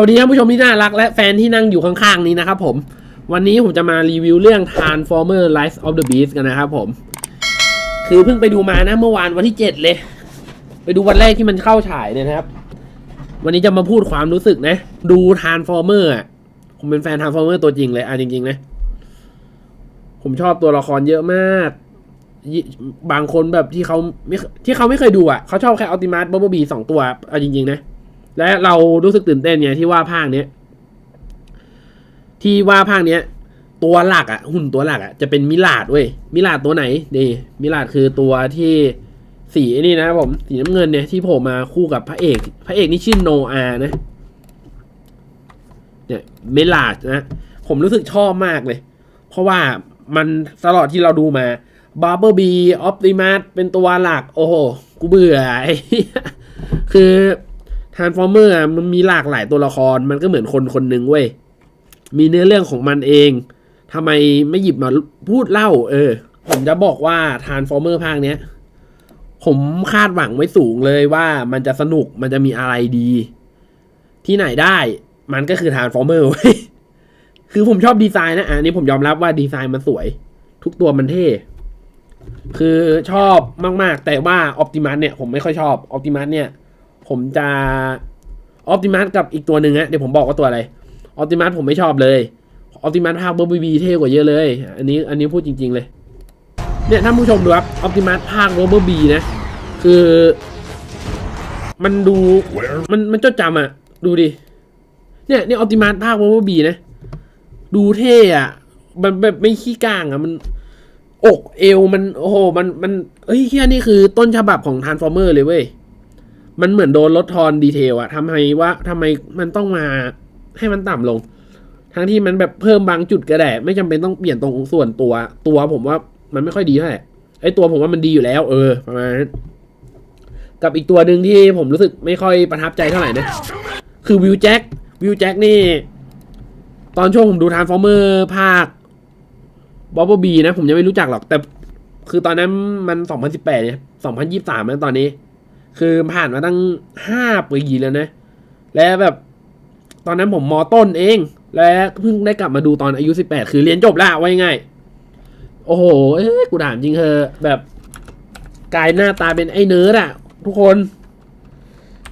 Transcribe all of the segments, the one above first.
วัสดีท่านผู้ชมที่น่ารักและแฟนที่นั่งอยู่ข้างๆนี้นะครับผม วันนี้ผมจะมารีวิวเรื่อง Transformer Rise of the Beast กันนะครับผม คือเพิ่งไปดูมานะเมื่อวานวันที่ 7 เลย ไปดูวันแรกที่มันเข้าฉายเนี่ยนะครับ วันนี้จะมาพูดความรู้สึกนะ ดู Transformer ผมเป็นแฟน Transformer ตัวจริงเลยอะจริงๆนะ ผมชอบตัวละครเยอะมาก บางคนแบบที่เขาไม่ที่เขาไม่เคยดูอะเขาชอบแค่ Optimus Bumblebee สองตัวเอาจริงๆนะ และเรารู้สึกตื่นเต้นเนี่ยที่ว่าภาคเนี้ยที่ว่าภาคเนี้ย ตัวหลักอะหุ่นตัวหลักอะจะเป็นมิลาดเว้ยมิลาดตัวไหนนี่มิลาดคือตัวที่สีนี่นะผมสีน้ำเงินเนี่ยที่โผล่มาคู่กับพระเอก พระเอกนี่ชื่อโนอานะเนี่ยมิลาดนะผมรู้สึกชอบมากเลย เพราะว่ามันตลอดที่เราดูมาบาร์เบอร์บีออปติมัสเป็นตัวหลัก โอ้โห กูเบื่อไอ้คือ ทานฟอร์เมอร์มันมีหลากหลายตัวละครมันก็เหมือนคนคนหนึ่งเว้ย มีเนื้อเรื่องของมันเองทำไมไม่หยิบมาพูดเล่า เออ ผมจะบอกว่าทานฟอร์เมอร์ภาคเนี้ย ผมคาดหวังไว้สูงเลยว่ามันจะสนุกมันจะมีอะไรดี ที่ไหนได้ มันก็คือทานฟอร์เมอร์เว้ยคือผมชอบดีไซน์นะอันนี้ผมยอมรับว่าดีไซน์มันสวย ทุกตัวมันเท่คือชอบมาก ๆ แต่ว่าออ t ติมัสเนี่ยผมไม่ค่อยชอบออ t ติมัสเนี่ย ผมจะออ t ติมัสกับอีกตัวหนึ่งฮะเดี๋ยวผมบอกว่าตัวอะไรออ t ติมัสผมไม่ชอบเลยออ t ติมัสภาคเบอร์บีเท่กว่าเยอะเลย อันนี้อันนี้พูดจริง ๆเลย เนี่ยท่านผู้ชมดูครับออ t ติมัสภาคเบอร์บีนะ คือ มันดูมันมันจดจำอะดูดิ เนี่ยเนี่ยออ t ติมัสภาคเบอร์บีนะ ดูเท่อะมันแบบไม่ขี้ก้างอะมันอกเอวมันโอ้โหมันมันเฮ้ยเฮียนี่คือต้นฉบับของ Transformer เลยเว้ย มันเหมือนโดนลดทอนดีเทลอะทำไมว่าทำไมมันต้องมาให้มันต่ำลง ทั้งที่มันแบบเพิ่มบางจุดก็ได้ไม่จำเป็นต้องเปลี่ยนตรงส่วนตัว ตัวผมว่ามันไม่ค่อยดีเท่าไหร่ไอตัวผมว่ามันดีอยู่แล้ว เออประมาณนั้นกับอีกตัวหนึ่งที่ผมรู้สึกไม่ค่อยประทับใจเท่าไหร่นะ คือวิวแจ็ควิวแจ็คนี่ ตอนช่วงผมดู Transformer ภาคบอบบี้บีนะ ผมยังไม่รู้จักหรอก แต่คือตอนนั้นมัน 2018 เนี่ย 2023แล้วตอนนี้ คือผ่านมาตั้งห้าปีแล้วนะ และแบบตอนนั้นผมมอต้นเอง และเพิ่งได้กลับมาดูตอนอายุ18คือเรียนจบแล้วไว้ง่าย โอ้โหเอ้ยกูถามจริงเธอแบบกลายหน้าตาเป็นไอ้เนิร์ดอะทุกคน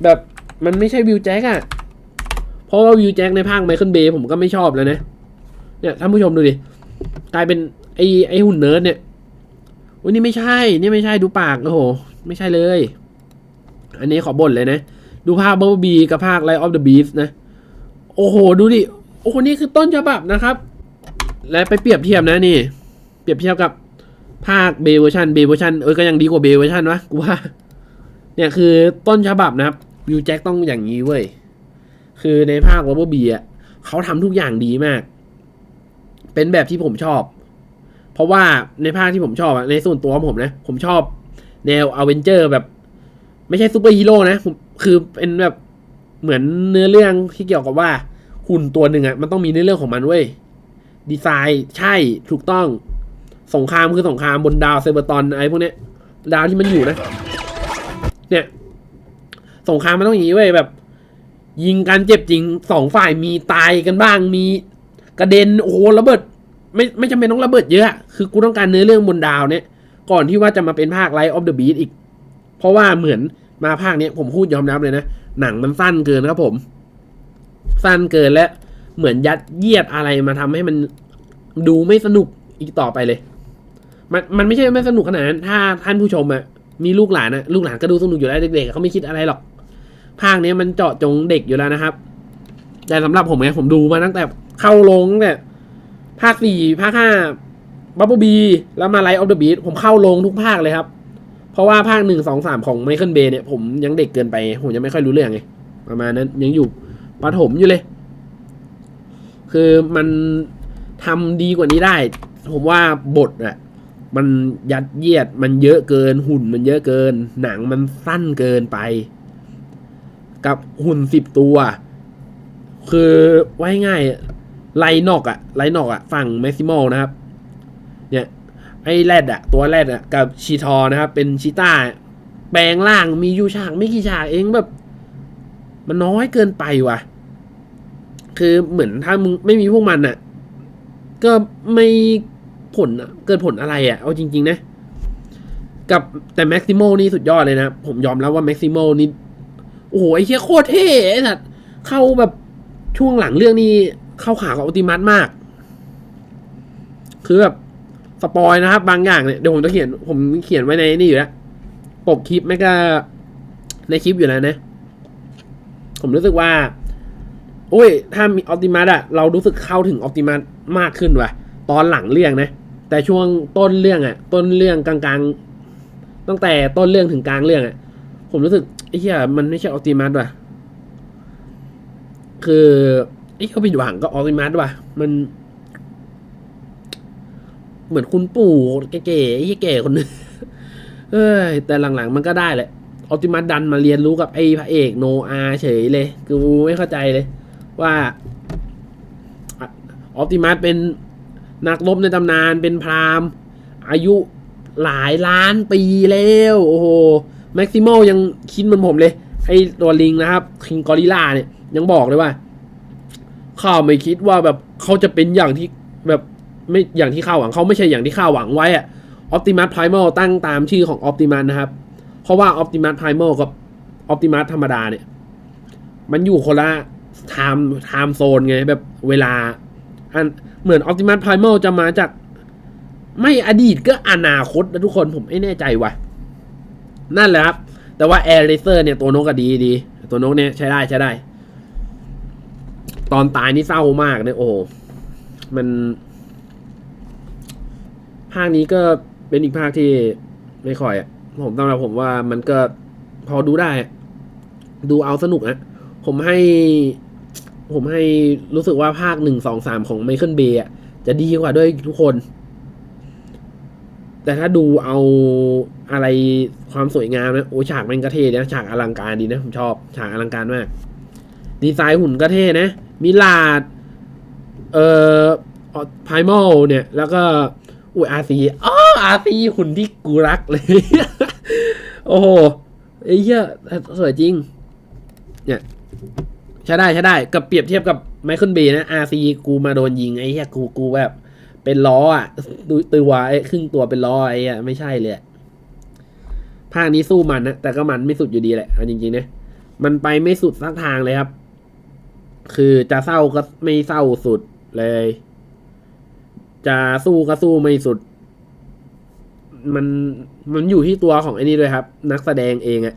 แบบมันไม่ใช่วิวแจ็คอะเพราะว่าวิวแจ็คในภาคไมเคิลเบย์ผมก็ไม่ชอบแล้วนะ เนี่ยท่านผู้ชมดูดิ กลายเป็นไอ้ไอ้หุ่นเนิร์ดเนี่ยวันนี้ไม่ใช่ นี่ไม่ใช่ดูปากโอ้โห ไม่ใช่เลย อันนี้ขอบ่นเลยนะ ดูภาคบับบีกับภาคไลออฟเดอะบีสนะ โอ้โห ดูดิ โอ้โห นี่คือต้นฉบับนะครับ และไปเปรียบเทียบนะนี่ เปรียบเทียบกับภาคเบเวอร์ชันเบเวอร์ชันเออก็ยังดีกว่าเบเวอร์ชันวะกูว่า เนี่ยคือต้นฉบับนะครับวิวแจ็คต้องอย่างนี้เว้ย คือในภาคบับบีอะเขาทำทุกอย่างดีมาก เป็นแบบที่ผมชอบ เพราะว่าในภาคที่ผมชอบอะในส่วนตัวผมนะ ผมชอบแนวอเวนเจอร์แบบ ไม่ใช่ซูเปอร์ฮีโร่นะผมคือเป็นแบบเหมือนเนื้อเรื่องที่เกี่ยวกับว่า หุ่นตัวหนึ่งอะมันต้องมีเนื้อเรื่องของมันเว้ยดีไซน์ใช่ถูกต้องสงครามคือสงครามบนดาวเซเบอร์ตอนไอ้พวกเนี้ย ดาวที่มันอยู่นะ เนี่ย สงครามมันต้องอย่างนี้เว้ยแบบ ยิงกันเจ็บจริงสองฝ่ายมีตายกันบ้างมีกระเด็นโอ้โหระเบิด ไม่ไม่จำเป็นต้องระเบิดเยอะอะคือกูต้องการเนื้อเรื่องบนดาวเนี่ย ก่อนที่ว่าจะมาเป็นภาค Light of the Beast อีก เพราะว่าเหมือนมาภาคเนี้ยผมพูดยอมรับเลยนะ หนังมันสั้นเกินครับผม สั้นเกินและเหมือนยัดเยียดอะไรมาทำให้มันดูไม่สนุกอีกต่อไปเลย มันมันไม่ใช่ไม่สนุกขนาดนั้นถ้าท่านผู้ชมอะมีลูกหลานอะลูกหลานก็ดูสนุกอยู่แล้วเด็กๆเขาไม่คิดอะไรหรอก ภาคเนี้ยมันเจาะจงเด็กอยู่แล้วนะครับ แต่สำหรับผมไงผมดูมาตั้งแต่เข้าลงตั้งแต่ภาคสี่ภาคห้าบับเบิลบีแล้วมาไลท์ออฟเดอะบีผมเข้าลงทุกภาคเลยครับ เพราะว่าภาคหนึ่งสองสามของไมเคิลเบย์เนี่ยผมยังเด็กเกินไปผมยังไม่ค่อยรู้เรื่องไงประมาณนั้นยังอยู่ประถมอยู่เลย คือมันทำดีกว่านี้ได้ ผมว่าบทอะมันยัดเยียดมันเยอะเกินหุ่นมันเยอะเกิน หนังมันสั้นเกินไป กับหุ่นสิบตัว คือไว้ง่ายไลนอกอะไลนอกอะฝั่งแม็กซิมอลนะครับ เนี่ย ไอ้แรดอะตัวแรดอะกับชีทอนะครับ เป็นชีต้า แปลงร่างมีอยู่ฉากไม่กี่ฉากเองแบบ มันน้อยเกินไปว่ะ คือเหมือนถ้ามึงไม่มีพวกมันอะก็ไม่ผลอะเกิดผลอะไรอะเอาจริง ๆ นะ กับแต่แม็กซิโมนี่สุดยอดเลยนะ ผมยอมรับว่าแม็กซิโมนี่โอ้โหไอ้เหี้ยโคตรเท่ไอ้สัตว์เข้าแบบช่วงหลังเรื่องนี้เข้าขากับออติมัสมาก คือแบบ สปอยนะครับ บางอย่างเนี่ยเดี๋ยวผมจะเขียน ผมเขียนไว้ในนี่อยู่แล้วปกคลิปไม่ก็ในคลิปอยู่แล้วนะ ผมรู้สึกว่า โอ้ย ถ้ามีออ t ติมัสอะเรารู้สึกเข้าถึงออ t ติมัสมากขึ้นว่ะ ตอนหลังเรื่องนะ แต่ช่วงต้นเรื่องอะต้นเรื่องกลางๆ ตั้งแต่ต้นเรื่องถึงกลางเรื่องอะผมรู้สึกไอ้เหี้ยมันไม่ใช่ออ t ติมัสว่ะ คือไอ้เขาผิดหวังก็ออ t ติมัสว่ะ มัน เหมือนคุณปู่แก่ๆไอ้เหี้ยแก่คนนึงเอ้ยแต่หลังๆมันก็ได้แหละออติมัสดันมาเรียนรู้กับไอ้พระเอกโนอาเฉยเลย คือกูไม่เข้าใจเลย ว่าออติมัสเป็นนักรบในตำนานเป็นพราหมณ์อายุหลายล้านปีแล้ว โอ้โหแม็กซิมอลยังคิดมือนผมเลย ไอ้ตัวลิงนะครับคิงกอริล่าเนี่ย ยังบอกเลยว่าข้าไม่คิดว่าแบบเขาจะเป็นอย่างที่แบบ ไม่อย่างที่ข้าหวังเขาไม่ใช่อย่างที่ข้าหวังไว้อะออ t ติมัสไพร m a l ตั้งตามชื่อของออ t ติมัสนะครับ เพราะว่าออ t ติมัสไพร m a l กับออ t ติมัสธรรมดาเนี่ย มันอยู่คนละไทม์ไทม์โซนไงแบบเวลาอันเหมือนออ t ติมัสไพร m a l จะมาจาก ไม่อดีตก็อนาคตนะทุกคนผมไม่แน่ใจว่ะ นั่นแหละครับ แต่ว่าแอร์เรเซอร์เนี่ยตัวนกก็ดีดี ตัวนกเนี่ยใช้ได้ใช้ได้ ตอนตายนี่เศร้ามากเนี่ยโอ้โหมัน ภาคนี้ก็เป็นอีกภาคที่ไม่ค่อยอะผมสำหรับผมว่ามันก็พอดูได้ ดูเอาสนุกนะผมให้ ผมให้รู้สึกว่าภาคหนึ่งสองสามของไมเคิลเบย์จะดีกว่าด้วยทุกคน แต่ถ้าดูเอาอะไรความสวยงามนะโอ้ฉากมันก็เทนะฉากอลังการดีนะผมชอบฉากอลังการมาก ดีไซน์หุ่นก็เทนะมิลาด เอ่อไพมอลเนี่ย แล้วก็ อุ้ยอาซีอ๋ออาซีหุ่นที่กูรักเลย โอ้โหไอ้เหี้ยสวยจริง เนี่ยใช้ได้ใช้ได้กับเปรียบเทียบกับไมเคิลเบย์นะอาซีกูมาโดนยิงไอ้เหี้ยกูกูแบบ เป็นล้ออะดูตัวไอ้ครึ่งตัวเป็นล้อไอ้อะไม่ใช่เลยภาคนี้สู้มันนะแต่ก็มันไม่สุดอยู่ดีแหละเอาจริงๆนะมันไปไม่สุดสักทางเลยครับ คือจะเศร้าก็ไม่เศร้าสุดเลย จะสู้ก็สู้ไม่สุด มันมันอยู่ที่ตัวของไอ้นี่ด้วยครับ นักแสดงเองอะ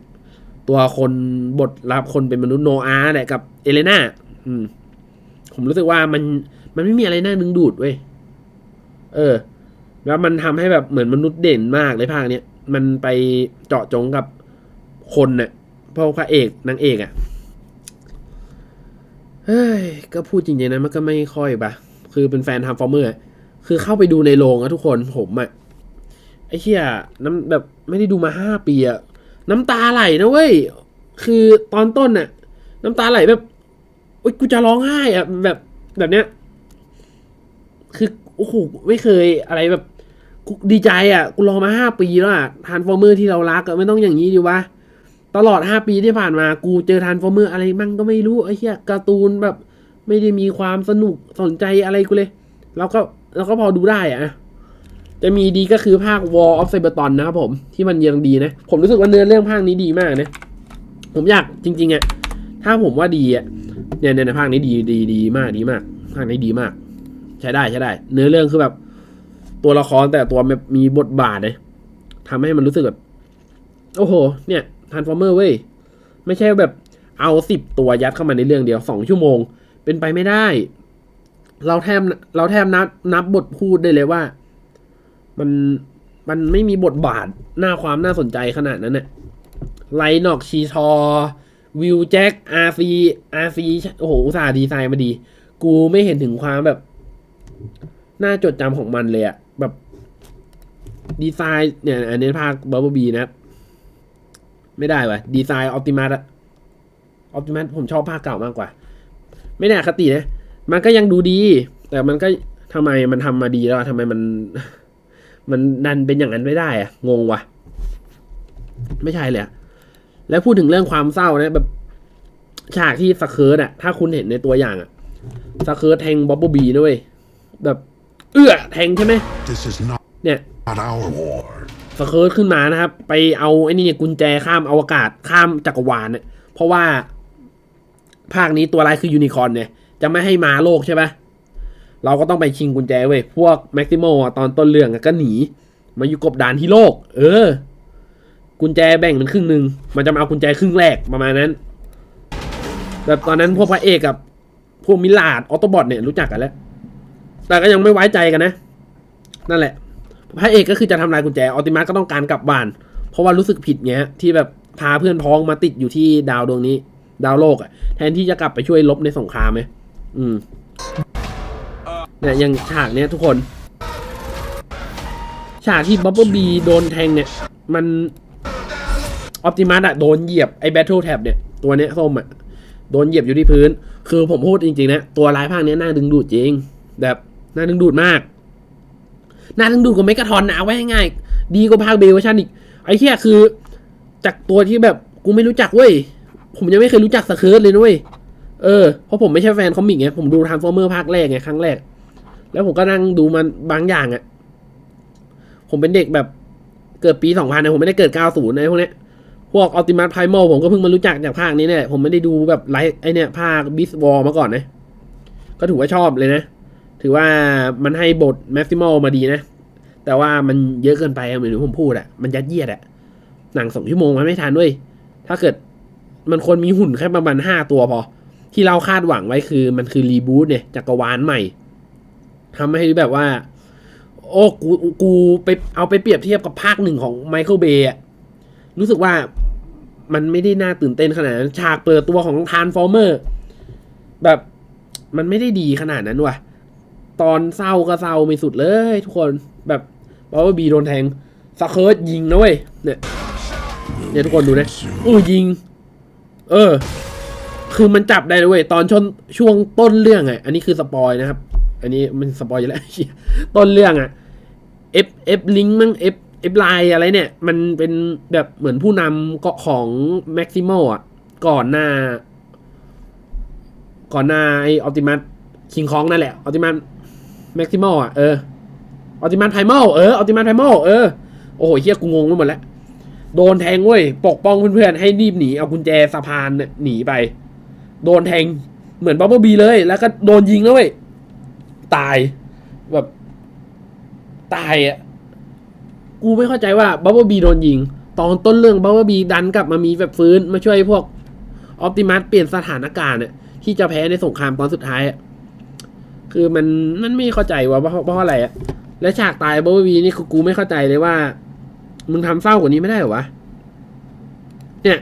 ตัวคนบทรับคนเป็นมนุษย์โนอาแหละกับเอเลนาอืม ผมรู้สึกว่ามันมันไม่มีอะไรน่าดึงดูดเว้ยเออ แล้วมันทำให้แบบเหมือนมนุษย์เด่นมากเลยภาคเนี้ยมันไปเจาะจงกับคนเน่ะพระพระเอกนางเอกอะ่ะเฮ้ยก็พูดจริงๆนะมันก็ไม่ค่อยปะคือเป็นแฟนทำฟอร์เมอร์ คือเข้าไปดูในโรงอะทุกคนผมอะไอ้เชี่ยน้ำแบบไม่ได้ดูมาห้าปีอะน้ำตาไหลนะเว้ย คือตอนต้นน่ะ น้ำตาไหลแบบโอ๊ยกูจะร้องไห้อะแบบแบบเนี้ย คือโอ้โหไม่เคยอะไรแบบกูดีใจอะกูรอมาห้าปีแล้วอะทานฟอร์เมอร์ที่เรารักอะไม่ต้องอย่างนี้ดิวะตลอดห้าปีที่ผ่านมา กูเจอทานฟอร์เมอร์อะไรมั่งก็ไม่รู้ไอ้เหี้ยการ์ตูนแบบ ไม่ได้มีความสนุกสนใจอะไรกูเลย แล้วก็ แล้วก็พอดูได้อะจะมีดีก็คือภาค War of Cybertron นะครับผมที่มันยังดีนะ ผมรู้สึกว่าเนื้อเรื่องภาคนี้ดีมากนะ ผมอยากจริงๆอะถ้าผมว่าดีอะเนี่ยในภาคนี้ดีดีดีมากดีมาก ภาคนี้ดีมาก ใช้ได้ใช้ได้ เนื้อเรื่องคือแบบ ตัวละครแต่ตัวมีบทบาทเลยทำให้มันรู้สึกแบบโอ้โห เนี่ยทานฟอร์เมอร์เว้ยไม่ใช่แบบเอาสิบตัวยัดเข้ามาในเรื่องเดียวสองชั่วโมง เป็นไปไม่ได้ เราแทบเราแทบนับนับบทพูดได้เลยว่า มันมันไม่มีบทบาทหน้าความน่าสนใจขนาดนั้นเนี่ยไลนอกชีทอ วิวแจ็คอาร์ซีอาร์ซีโอ้โหอุตส่าห์ดีไซน์มาดี กูไม่เห็นถึงความแบบ น่าจดจำของมันเลยอะแบบ ดีไซน์เนี่ย อันนี้ภาคบับเบิลบีนะ ไม่ได้ว่ะ ดีไซน์ออ t ติมัสอออ t ติมัสผมชอบภาคเก่ามากกว่า ไม่แน่คตินะ มันก็ยังดูดี แต่มันก็ทำไมมันทำมาดีแล้วอะทำไมมัน มันดันเป็นอย่างนั้นไม่ได้อะงงว่ะไม่ใช่เลยอะแล้วพูดถึงเรื่องความเศร้านะแบบฉากที่สเคิร์ตอะถ้าคุณเห็นในตัวอย่างอะสเคิร์ตแทงบ๊อบเบบีด้วยแบบ เอื้อแทงใช่ไหม This is not เนี่ย our war. สเคิร์ตขึ้นมานะครับ ไปเอาไอ้นี่กุญแจข้ามอวกาศข้ามจักรวาลเนี่ยเพราะว่าภาคนี้ตัวร้ายคือยูนิคอร์นเนี่ย จะไม่ให้มาโลกใช่ปะเราก็ต้องไปชิงกุญแจเว้ย พวกแม็กซิโมตอนต้นเรื่องก็หนี มาอยู่กบดานที่โลก เออ กุญแจแบ่งเป็นครึ่งหนึ่ง มันจะมาเอากุญแจครึ่งแรกประมาณนั้น แบบตอนนั้นพวกพระเอกกับ พวกมิลาดออโตบอทเนี่ยรู้จักกันแล้ว แต่ก็ยังไม่ไว้ใจกันนะ นั่นแหละ พระเอกก็คือจะทำลายกุญแจ ออติมัสก็ต้องการกลับบ้าน เพราะว่ารู้สึกผิดเงี้ย ที่แบบพาเพื่อนพ้องมาติดอยู่ที่ดาวดวงนี้ ดาวโลกอะแทนที่จะกลับไปช่วยลบในสงครามไหม อืมเนี่ยย่างฉากเนี้ยทุกคน ฉากที่บับเบิลบีโดนแทงเนี่ย มันออ t ติมัสอะโดนเหยียบไอ้แบทเทิลแท็บเนี่ย ตัวเนี้ยส้มอะโดนเหยียบอยู่ที่พื้น คือผมพูดจริงๆนะ ตัวร้ายภาคเนี้ยน่าดึงดูดจริง แบบน่าดึงดูดมาก น่าดึงดูดกว่าเมกาทอนนะเอาไว้ง่ายๆดีกว่าภาคเบลเวอร์ชันอีก ไอ้เหี้ยคือ จากตัวที่แบบกูไม่รู้จักเว้ย ผมยังไม่เคยรู้จักสเคิร์ตเลยนะเว้ย เออเพราะผมไม่ใช่แฟนคอมิกไงผมดูทานฟอร์เมอร์ภาคแรกไงครั้งแรก แล้วผมก็นั่งดูมันบางอย่างอะ่ะ ผมเป็นเด็กแบบเกิดปีสองพันนะผมไม่ได้เกิดเก้าศูนย์ในพวกเนี้ยพวกอัลติมั e ไพร a l ผมก็เพิ่งมารู้จักจากภาคนี้เนี่ยผมไม่ได้ดูแบบไลฟ์ไอเนี่ยภาคบิสวอลมาก่อนนะก็ถือว่าชอบเลยนะ ถือว่ามันให้บทแม็กซิมอลมาดีนะ แต่ว่ามันเยอะเกินไปอะเหมือนที่ผมพูดอะมันยัดเยียดอะหนังสองชั่วโมงมันไม่ทันด้วย ถ้าเกิดมันควรมีหุ่นแค่ประมาณห้าตัวพอ ที่เราคาดหวังไว้คือมันคือรีบูตเนี่ยจักรวาลใหม่ทำให้แบบว่า โอ้กูกูไปเอาไปเปรียบเทียบกับภาคหนึ่งของไมเคิลเบย์รู้สึกว่ามันไม่ได้น่าตื่นเต้นขนาดนั้นฉากเปิดตัวของทานฟอร์เมอร์แบบมันไม่ได้ดีขนาดนั้นว่ะ ตอนเศร้าก็เศร้าไม่สุดเลยทุกคนแบบบาร์บีโดนแทงสเคิร์ตยิงนะเว้ยเนี่ยเนี่ยทุกคนดูนะอู้ยิง เออ คือมันจับได้เลยเว้ยตอนชนช่วงต้นเรื่องไงอันนี้คือสปอยนะครับ อันนี้มันสปอยอยู่แล้วต้นเรื่องอะเอฟเอฟลิงมั้งเอฟเอฟไลน์อะไรเนี่ย มันเป็นแบบเหมือนผู้นำเกาะของแม็กซิโมอะ ก่อนหน้า ก่อนหน้าไอออติมัสคิงคองนั่นแหละออติมัสแม็กซิโมอะเออออติมัสไพมอลเออออติมัสไพมอลเออโอ้โหเฮียกูงงไปหมดแล้วโดนแทงเว้ย ปกป้องเพื่อนๆ ให้รีบหนี เอากุญแจสะพานเนี่ยหนีไป โดนแทงเหมือนบับเบิลบีเลย แล้วก็โดนยิงแล้วเว้ยตายแบบ ตายอะ กูไม่เข้าใจว่าบับเบิลบีโดนยิง ตอนต้นเรื่องบับเบิลบีดันกลับมามีแบบฟื้น มาช่วยพวกออ t ติมัสเปลี่ยนสถานการณ์เนี่ยที่จะแพ้ในสงครามตอนสุดท้ายอะคือมันมันไม่เข้าใจว่าเพราะเพราะอะไรอะ และฉากตายบับเบิลบีนี่คือกูไม่เข้าใจเลยว่า มึงทำเศร้ากว่านี้ไม่ได้เหรอวะเนี่ย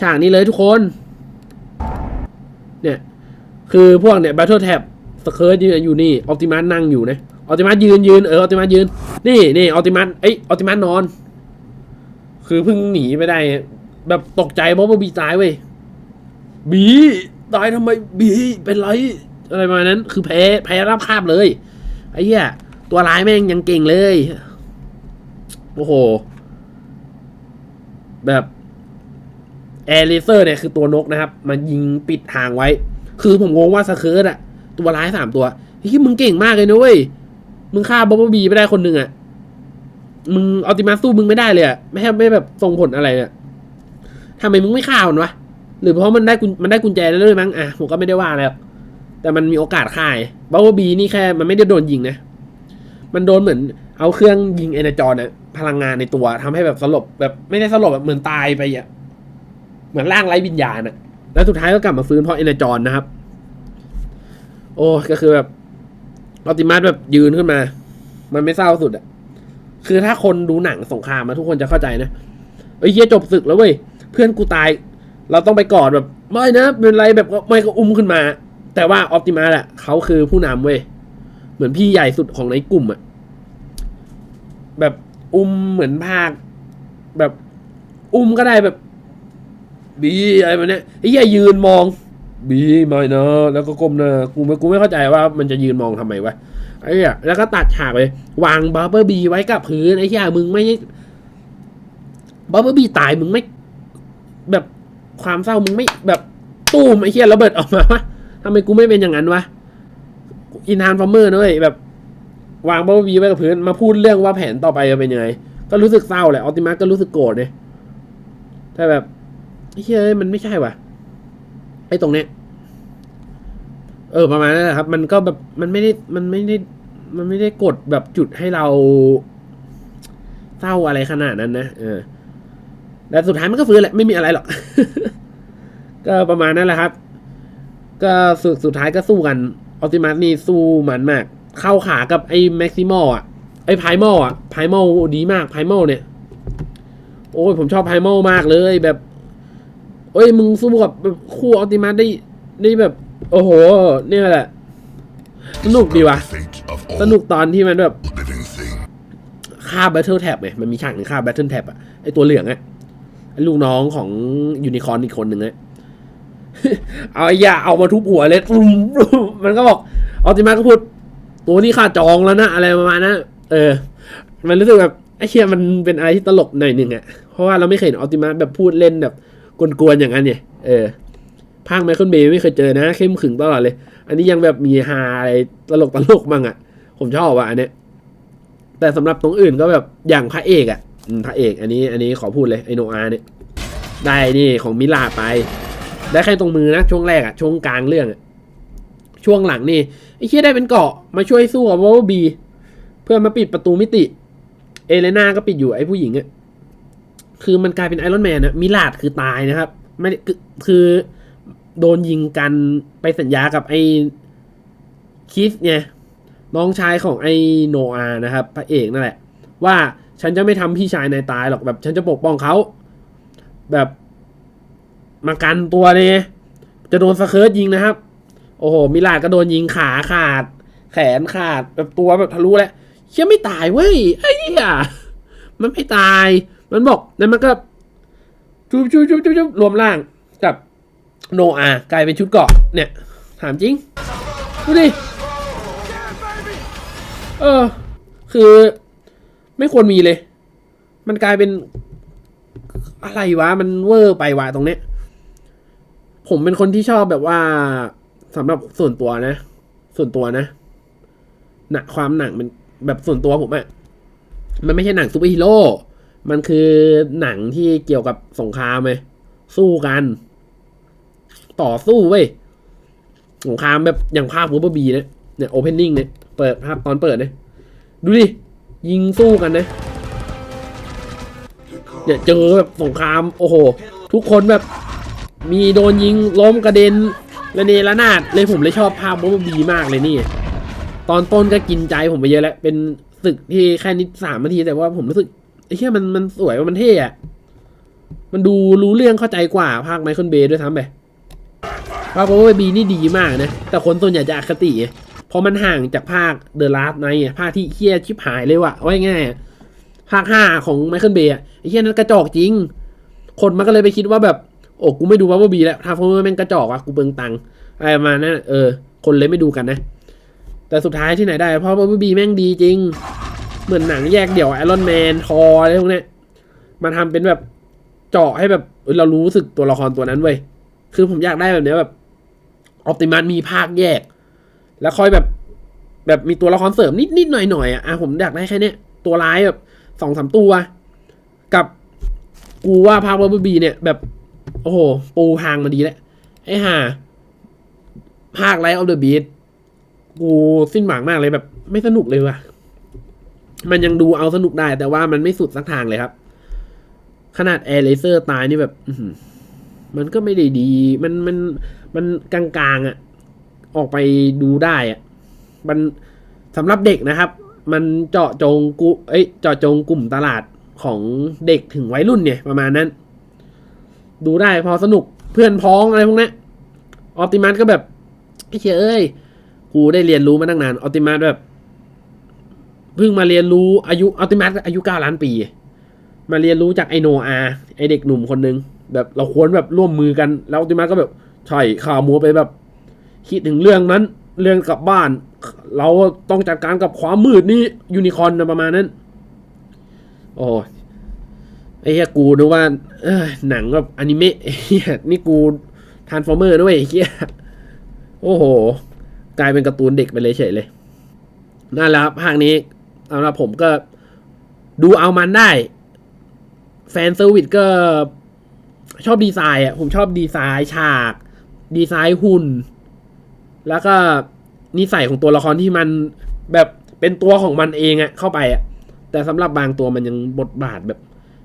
ฉากนี้เลยทุกคน เนี่ย คือพวกเนี่ย Battle Tab สเคิร์ตยืนอยู่นี่ออติมัสนั่งอยู่นะออติมัสยืนยืนเออออติมัสยืน นี่นี่ออติมัสเอ้ยออติมัสนอน คือเพิ่งหนีไม่ได้ แบบตกใจเพราะว่าบีตายเว้ยบีตายทำไมบีเป็นไร อะไรประมาณนั้น คือแพ้แพ้รับคาบเลย ไอ้เหี้ยตัวร้ายแม่งยังเก่งเลย โอ้โห แบบ แอร์เลเซอร์เนี่ยคือตัวนกนะครับ มันยิงปิดทางไว้ คือผมงงว่าสเคิร์ตอะตัวร้ายสามตัวเฮ้ยมึงเก่งมากเลยนะเว้ย มึงฆ่าบ๊อบบี้ไม่ได้คนหนึ่งอะมึงอัลติมาสู้มึงไม่ได้เลยอะไม่ให้ไม่แบบส่งผลอะไรอะทำไมมึงไม่ฆ่ามันวะ หรือเพราะมันได้กุญมันได้กุญแจแล้วด้วยมั้งอะผมก็ไม่ได้ว่าแล้วแต่มันมีโอกาสฆ่าบ๊อบบี้นี่แค่มันไม่ได้โดนยิงนะ มันโดนเหมือนเอาเครื่องยิงเอเนจรเนี่ยพลังงานในตัวทำให้แบบสลบแบบไม่ได้สลบแบบเหมือนตายไปอะ เหมือนร่างไร้วิญญาณอะแล้วสุดท้ายก็กลับมาฟื้นเพราะเอเนจรนนะครับ โอ้ก็คือแบบออติมัสแบบยืนขึ้นมา มันไม่เศร้าสุดอะคือถ้าคนดูหนังสงครามมาทุกคนจะเข้าใจนะเอ้ยเฮียจบศึกแล้วเว้ยเพื่อนกูตาย เราต้องไปกอดแบบ ไม่นะเป็นไรแบบไม่ก็อุ้มขึ้นมา แต่ว่าออปติมัสอะเขาคือผู้นำเว้ยเหมือนพี่ใหญ่สุดของในกลุ่มอะแบบอุ้มเหมือนภาคแบบอุ้มก็ได้แบบ บีอะไรแบบเนี้ยไอ้เหี้ยยืนมอง บีไม่นะแล้วก็ก้มหน้ากูไม่กูไม่เข้าใจว่ามันจะยืนมองทำไมวะไอ้เหี้ยแล้วก็ตัดฉากเลยวางบับเบิลบีไว้กับพื้นไอ้เหี้ยมึงไม่บับเบิลบีตายมึงไม่ แบบความเศร้ามึงไม่แบบตู้มไอ้เหี้ยระเบิดออกมาวะทำไมกูไม่เป็นอย่างนั้นวะอินทานฟอร์เมอร์นะเว้ยแบบ วางบับเบิลบีไว้กับพื้นมาพูดเรื่องว่าแผนต่อไปจะเป็นยังไงก็รู้สึกเศร้าแหละออติมัสก็รู้สึกโกรธเนี่ยแต่แบบ เฮ้ยมันไม่ใช่ว่ะไอ้ตรงเนี้ยเออประมาณนั้นแหละครับ มันก็แบบมันไม่ได้มันไม่ได้มันไม่ได้กดแบบจุดให้เราเศร้าอะไรขนาดนั้นนะเออแต่สุดท้ายมันก็ฟื้นแหละไม่มีอะไรหรอก ก็ประมาณนั้นแหละครับ ก็สุดสุดท้ายก็สู้กันออติมัสนี่สู้มันมาก เข้าขากับไอ้แม็กซิมอลอะไอ้ไพมอลอะไพมอลดีมากไพมอลเนี่ย โอ้ยผมชอบไพมอลมากเลยแบบ อ้ยมึงสู้กับแบบคู่ออติมัสได้ได้แบบ โอ้โห เนี่ยแหละ สนุกดีวะสนุกตอนที่มันแบบฆ่า Battle Tab ไงมันมีฉากหนึ่งฆ่า Battle Tab อะไอตัวเหลืองอะไอลูกน้องของยูนิคอร์นอีกคนหนึ่งอะเอาไอ้ยาเอามาทุบหัวเลยมมันก็บอกออติมาก็พูดตัวนี้ข้าจองแล้วนะอะไรประมาณนั้นเออ มันรู้สึกแบบไอ้เชี่ยมันเป็นอะไรที่ตลกหน่อยหนึ่งอะเพราะว่าเราไม่เคยเห็นออติมาแบบพูดเล่นแบบ กวนๆอย่างนั้นเนี่ย เออภาคไมเคิลเบย์ไม่เคยเจอนะ เข้มขึงตลอดเลย อันนี้ยังแบบมีฮาอะไรตลกตลกมั่งอะผมชอบว่ะอันเนี้ยแต่สำหรับตรงอื่นก็แบบอย่างพระเอกอะ่ะพระเอก อันนี้อันนี้ขอพูดเลยไอโนอาเนี่ยได้นี่ของมิลาไป ได้แค่ตรงมือนะ ช่วงแรกอะ่ะช่วงกลางเรื่องอะ่ะช่วงหลังนี่ไอ้เคียได้เป็นเกาะมาช่วยสู้กับวอลบีเพื่อมาปิดประตูมิติ เอเลนาก็ปิดอยู่ไอ้ผู้หญิงอะ่ะ คือมันกลายเป็นไอรอนแมนอะมิลาดคือตายนะครับ ไม่คือโดนยิงกันไปสัญญากับไอ้คิสไงน้องชายของไอ้โนอานะครับ พระเอกนั่นแหละ ว่าฉันจะไม่ทำพี่ชายนายตายหรอกแบบ ฉันจะปกป้องเขา แบบมากันตัวเลยจะโดนสเคิร์ตยิงนะครับ โอ้โห มิลาดก็โดนยิงขาขาด แขนขาดแบบตัวแบบทะลุแล้วเชื่อไม่ตายเว้ยไอ้เหี้ยมันไม่ตาย มันบอกแล้วมันก็ชุบชุบชุบชุบชุบรวมร่างกับโนอากลายเป็นชุดเกราะเนี่ย ถามจริง ดูดิ เออ คือไม่ควรมีเลย มันกลายเป็น อะไรวะ มันเวอร์ไปวะตรงเนี้ย ผมเป็นคนที่ชอบแบบว่าสำหรับส่วนตัวนะ ส่วนตัวนะหนักความหนังมันแบบส่วนตัวผมอะมันไม่ใช่หนังซูเปอร์ฮีโร่ มันคือหนังที่เกี่ยวกับสงครามเลยสู้กัน ต่อสู้เว้ยสงครามแบบอย่างภาพวูเบอร์บีเนี่ยเนี่ยโอเพนนิ่งเนี่ยเปิดภาพตอนเปิดเนี่ยดูดิ ยิงสู้กันนะเนี่ยเจอแบบสงครามโอ้โห ทุกคนแบบ มีโดนยิงล้มกระเด็นระเนระนาดเลยผมเลยชอบภาพวูเบอร์บีมากเลยนี่ ตอนต้นก็กินใจผมไปเยอะแล้ว เป็นศึกที่แค่นิดสามนาทีแต่ว่าผมรู้สึก ไอ้เหี้ยมันมันสวยว่ามันเท่อะมันดูรู้เรื่องเข้าใจกว่าภาคไมเคิลเบย์ด้วยซ้ำไปภาค Power B นี่ดีมากนะ แต่คนส่วนใหญ่จะอคติเพราะมันห่างจากภาค The Last Night อะภาคที่เคี้ยชิบหายเลยว่ะว่าง่ายภาคห้าของไมเคิลเบย์ไอ้เคี้ยนั้นกระจอกจริง คนมันก็เลยไปคิดว่าแบบโอ้กูไม่ดู Power B แล้วถ้า Power แม่งกระจอกว่ะกูเปลืองตังค์อะไรประมาณนั้นเออ คนเลยไม่ดูกันนะ แต่สุดท้ายที่ไหนได้ เพราะ Power B แม่งดีจริง เหมือนหนังแยกเดี่ยวไอรอนแมนทออะไรพวกเนี้ยมาทำเป็นแบบเจาะให้แบบเรารู้สึกตัวละครตัวนั้นเว้ยคือผมอยากได้แบบเนี้ยแบบออ t ติมัสมีภาคแยก แล้วค่อยแบบแบบมีตัวละครเสริมนิดนิดหน่อยหน่อยอะอะผมอยากได้แค่เนี้ยตัวร้ายแบบสองสามตัว กับกูว่าภาคเบอร์บีเนี่ย แบบโอ้โห ปูทางมาดีแล้วไอ้ห่าภาคไลท์ออฟเดอะบีทกูสิ้นหวังมากเลยแบบ ไม่สนุกเลยว่ะ มันยังดูเอาสนุกได้แต่ว่ามันไม่สุดสักทางเลยครับ ขนาดแอร์เลเซอร์ตายนี่แบบมันก็ไม่ได้ดี มันมันมันกลางๆอะ่ะ ออกไปดูได้อะ่ะ มันสำหรับเด็กนะครับ มันเจาะจงกุเอ้ยเจาะจงกลุ่มตลาดของเด็กถึงวัยรุ่นเนี่ย ประมาณนั้น ดูได้พอสนุกเพื่อนพ้องอะไรพวกนี้ออติมัสก็แบบไอ้เชยเอ้ย กูได้เรียนรู้มาตั้งนานออติมัสแบบ เพิ่งมาเรียนรู้อายุออติมัสอายุเก้าล้านปี มาเรียนรู้จากไอโนอาไอเด็กหนุ่มคนหนึ่งแบบเราควรแบบร่วมมือกันแล้วติมาก็แบบใช่ข่าวมัวไปแบบ คิดถึงเรื่องนั้น เรื่องกลับบ้าน เราต้องจัดการกับความมืดนี่ยูนิคอร์นนะประมาณนั้น โอ้ไอ้เหี้ยกูนึกว่าเออหนังแบบอนิเมะเหี้ยนี่กูทานฟอร์เมอร์ด้วยไอ้เหี้ยโอ้โห กลายเป็นการ์ตูนเด็กไปเลยเฉยเลยนั่นแหละครับภาคนี้ สำหรับผมก็ดูเอามันได้ แฟนเซอร์วิสก็ชอบดีไซน์อะ ผมชอบดีไซน์ฉาก ดีไซน์หุ่น แล้วก็นิสัยของตัวละครที่มันแบบเป็นตัวของมันเองอะเข้าไปอะแต่สำหรับบางตัวมันยังบทบาทแบบ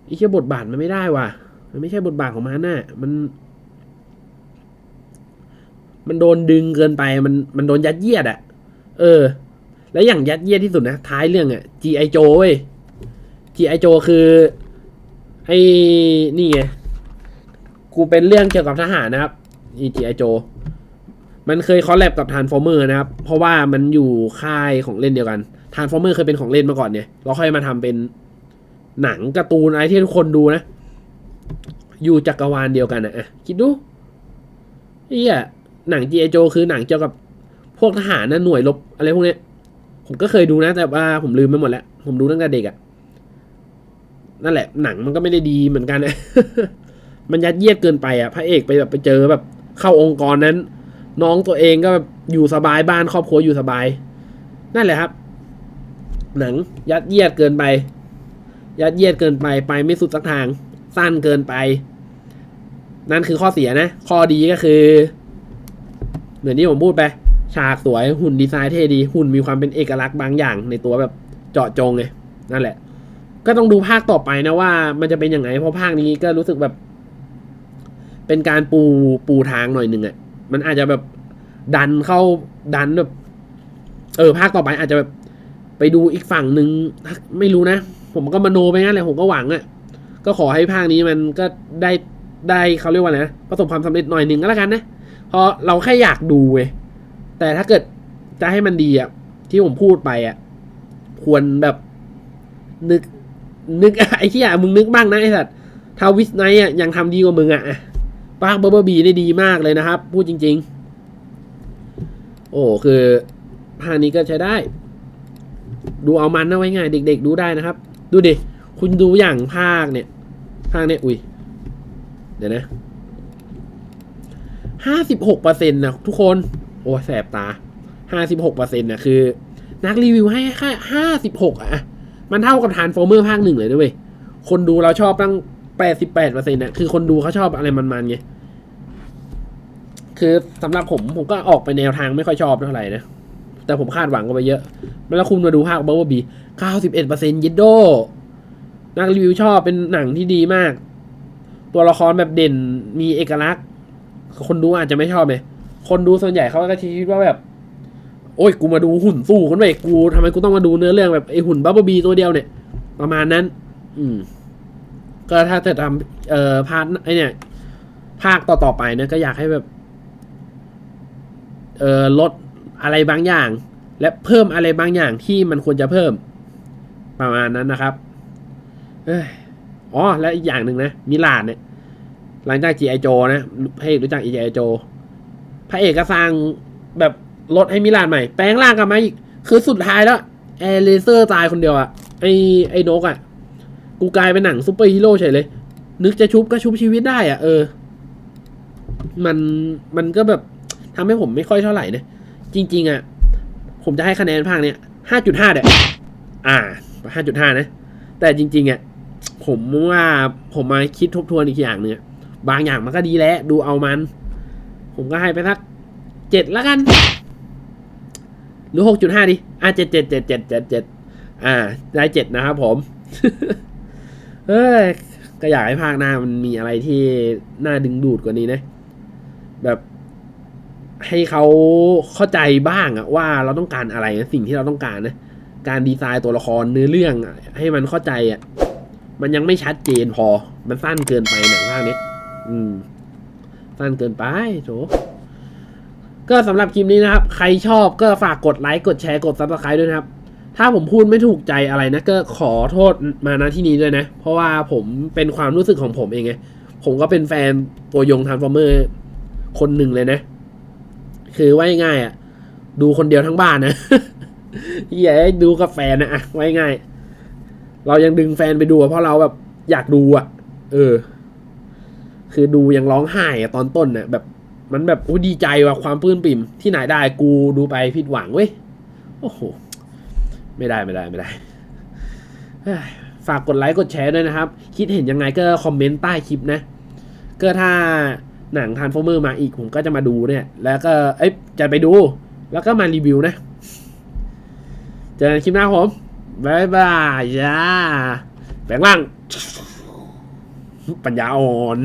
ไอ้แค่บทบาทมันไม่ได้ว่ะ มันไม่ใช่บทบาทของมันน่ะมัน มันโดนดึงเกินไปมันมันโดนยัดเยียดอะเออ แล้วอย่างยัดเยียดที่สุดนะ ท้ายเรื่องอะ G.I. Joe เว้ย G.I. Joe คือไอ้นี่ไง กูเป็นเรื่องเกี่ยวกับทหารนะครับ G.I. Joe มันเคยคอลแลบกับ Transformer นะครับ เพราะว่ามันอยู่ค่ายของเล่นเดียวกัน Transformer เคยเป็นของเล่นมาก่อนเนี่ย เราค่อยมาทำเป็นหนังการ์ตูนอะไรที่ทุกคนดูนะ อยู่จักรวาลเดียวกันนะอะคิดดูเฮียหนัง G.I. Joe คือหนังเกี่ยวกับพวกทหารนะหน่วยรบอะไรพวกเนี้ย ผมก็เคยดูนะ แต่ว่าผมลืมไปหมดแล้ว ผมดูตั้งแต่เด็กอะนั่นแหละ หนังมันก็ไม่ได้ดีเหมือนกันนะมันยัดเยียดเกินไปอะ พระเอกไปแบบไปเจอแบบ เข้าองค์กรนั้น น้องตัวเองก็แบบอยู่สบายบ้านครอบครัวอยู่สบาย นั่นแหละครับ หนังยัดเยียดเกินไป ยัดเยียดเกินไปไปไม่สุดสักทาง สั้นเกินไป นั่นคือข้อเสียนะ ข้อดีก็คือ เหมือนที่ผมพูดไป ฉากสวยหุ่นดีไซน์เท่ดี หุ่นมีความเป็นเอกลักษณ์บางอย่างในตัวแบบเจาะจงไงนั่นแหละ ก็ต้องดูภาคต่อไปนะว่า มันจะเป็นยังไงเพราะภาคนี้ก็รู้สึกแบบ เป็นการปูปูทางหน่อยหนึ่งอะมันอาจจะแบบดันเข้าดันแบบ เออ ภาคต่อไปอาจจะแบบ ไปดูอีกฝั่งหนึ่งไม่รู้นะ ผมก็มโนไปงั้นแหละผมก็หวังอะ่ะก็ขอให้ภาคนี้มันก็ได้ได้เขาเรียกว่าไงนะประสบความสำเร็จหน่อยหนึ่งก็แล้วกันนะเพราะเราแค่อยากดูเว้ย แต่ถ้าเกิดจะให้มันดีอะ่ะที่ผมพูดไปอะ่ะควรแบบนึก นึกไอ้ที่อะมึงนึกบ้างนะไอ้สัตว์ทาวิสไนอะยังทำดีกว่ามึงอะปากเบอร์เบอร์บีได้ดีมากเลยนะครับ พูดจริง ๆ โอ้คือภาคนี้ก็ใช้ได้ ดูเอามันนะไว้ง่ายเด็ก ๆ ดูได้นะครับ ดูดิคุณดูอย่างภาคเนี่ย ภาคเนี่ยอุ้ยเดี๋ยวนะห้าสิบหกเปอร์เซ็นต์นะทุกคน โอ้แสบตาห้าสิบหกเปอร์เซ็นต์นะคือ นักรีวิวให้แค่ห้าสิบหกอะ มันเท่ากับทานฟอร์เมอร์ภาคหนึ่งเลยด้วยคนดูเราชอบตั้งแปดสิบแปดเปอร์เซ็นต์นะคือคนดูเขาชอบอะไรมันๆไงคือสำหรับผมผมก็ออกไปแนวทางไม่ค่อยชอบเท่าไหร่นะ แต่ผมคาดหวังกันไปเยอะ แล้วคุณมาดูภาคบับเบิลบีเก้าสิบเอ็ดเปอร์เซ็นต์ยิดโดนักรีวิวชอบเป็นหนังที่ดีมาก ตัวละครแบบเด่นมีเอกลักษณ์ คนดูอาจจะไม่ชอบเลย คนดูส่วนใหญ่เขาก็คิดว่าแบบ โอ้ยกูมาดูหุ่นสู้คนไปกูทำไมกูต้องมาดูเนื้อเรื่องแบบไอหุ่นบับเบิลบีตัวเดียวเนี่ย ประมาณนั้น อืม ก็ถ้าจะทำเอ่อพาร์ทไอเนี่ย ภาคต่อๆไปเนะก็อยากให้แบบ เอ่อลดอะไรบางอย่าง และเพิ่มอะไรบางอย่างที่มันควรจะเพิ่ม ประมาณนั้นนะครับเอ้ยอ๋อและอีกอย่างหนึ่งนะมิลานเนี่ยหลังจาก G.I. Joe นะพระเอรู้จัก G.I. Joe พระเอกก็สร้างแบบรถให้มิลานใหม่ แปลงร่างกลับมาอีก คือสุดท้ายแล้วแอร์เลเซอร์ตายคนเดียวอะไอไอ้นกอะกูกลายเป็นหนังซูเปอร์ฮีโร่เฉยเลย นึกจะชุบก็ชุบชีวิตได้อะเออ มันมันก็แบบทำให้ผมไม่ค่อยเท่าไหร่นะจริง ๆอะผมจะให้คะแนนภาคเนี้ยห้าจุดห้าเด้ออ่าห้าจุดห้านะ แต่จริงๆอะผมว่าผมมาคิดทบทวนอีกอย่างหนึงอะบางอย่างมันก็ดีแล้ว ดูเอามัน ผมก็ให้ไปสักเจ็ดละกัน หรือหกจุดห้าดิ อะเจ็ดเจ็ดเจ็ดเจ็ดเจ็ดเจ็ดอ่า ได้เจ็ดนะครับผมเฮ้ย ก็อยากให้ภาคหน้ามันมีอะไรที่น่าดึงดูดกว่านี้นะ แบบให้เขาเข้าใจบ้างอะว่าเราต้องการอะไรนะสิ่งที่เราต้องการนะ การดีไซน์ตัวละครเนื้อเรื่องให้มันเข้าใจอะมันยังไม่ชัดเจนพอ มันสั้นเกินไปหนังภาคนี้ อืม สั้นเกินไปโถก็สำหรับคลิปนี้นะครับ ใครชอบก็ฝากกดไลค์กดแชร์กดซับสไครต์ด้วยนะครับ ถ้าผมพูดไม่ถูกใจอะไรนะ ก็ขอโทษมาณที่นี้ด้วยนะ เพราะว่าผมเป็นความรู้สึกของผมเองไงผมก็เป็นแฟนตัวยงทานฟอร์เมอร์คนหนึ่งเลยนะ คือว่าง่ายอะ ดูคนเดียวทั้งบ้านนะอย่าดูกับแฟนนะอะไว้ง่าย เรายังดึงแฟนไปดูเพราะเราแบบอยากดูอะ เออ คือดูยังร้องไห้อะตอนต้นน่ะแบบมันแบบโอ้ดีใจว่ะความปลื้มปิ่มที่ไหนได้กูดูไปผิดหวังเว้ยโอ้โหไม่ได้ไม่ได้ไม่ได้ฝากกดไลค์กดแชร์ด้วยนะครับ คิดเห็นยังไงก็คอมเมนต์ใต้คลิปนะ ก็ถ้าหนังทานโฟเมอร์มาอีกผมก็จะมาดูเนี่ย แล้วก็เอ้ยจะไปดู แล้วก็มารีวิวนะเจอกันคลิปหน้าผมบายบายจ้าแปลงร่าง ปัญญาอ่อน